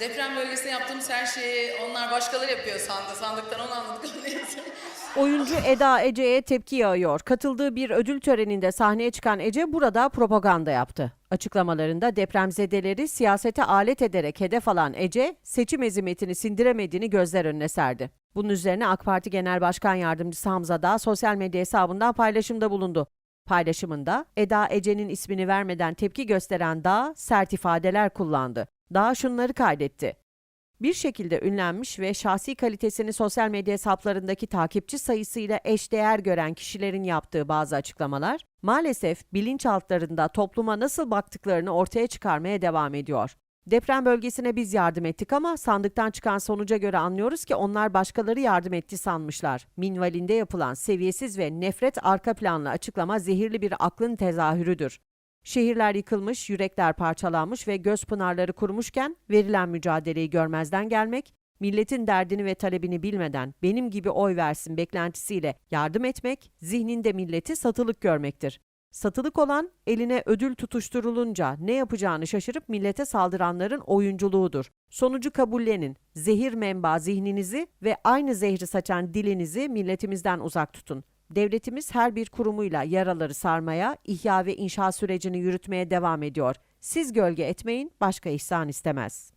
Deprem bölgesinde yaptığımız her şeyi onlar başkaları yapıyor sandı. Sandıktan onu anladık anlayasın. Oyuncu Eda Ece'ye tepki yağıyor. Katıldığı bir ödül töreninde sahneye çıkan Ece burada propaganda yaptı. Açıklamalarında depremzedeleri siyasete alet ederek hedef alan Ece, seçim ezimetini sindiremediğini gözler önüne serdi. Bunun üzerine AK Parti Genel Başkan Yardımcısı Hamza Dağ sosyal medya hesabından paylaşımda bulundu. Paylaşımında Eda Ece'nin ismini vermeden tepki gösteren Dağ sert ifadeler kullandı. Dağ şunları kaydetti. Bir şekilde ünlenmiş ve şahsi kalitesini sosyal medya hesaplarındaki takipçi sayısıyla eşdeğer gören kişilerin yaptığı bazı açıklamalar, maalesef bilinçaltlarında topluma nasıl baktıklarını ortaya çıkarmaya devam ediyor. Deprem bölgesine biz yardım ettik ama sandıktan çıkan sonuca göre anlıyoruz ki onlar başkaları yardım etti sanmışlar. Minvalinde yapılan seviyesiz ve nefret arka planlı açıklama zehirli bir aklın tezahürüdür. Şehirler yıkılmış, yürekler parçalanmış ve göz pınarları kurumuşken verilen mücadeleyi görmezden gelmek, milletin derdini ve talebini bilmeden benim gibi oy versin beklentisiyle yardım etmek, zihninde milleti satılık görmektir. Satılık olan eline ödül tutuşturulunca ne yapacağını şaşırıp millete saldıranların oyunculuğudur. Sonucu kabullenin. Zehir menba zihninizi ve aynı zehri saçan dilinizi milletimizden uzak tutun. Devletimiz her bir kurumuyla yaraları sarmaya, ihya ve inşa sürecini yürütmeye devam ediyor. Siz gölge etmeyin, başka ihsan istemez.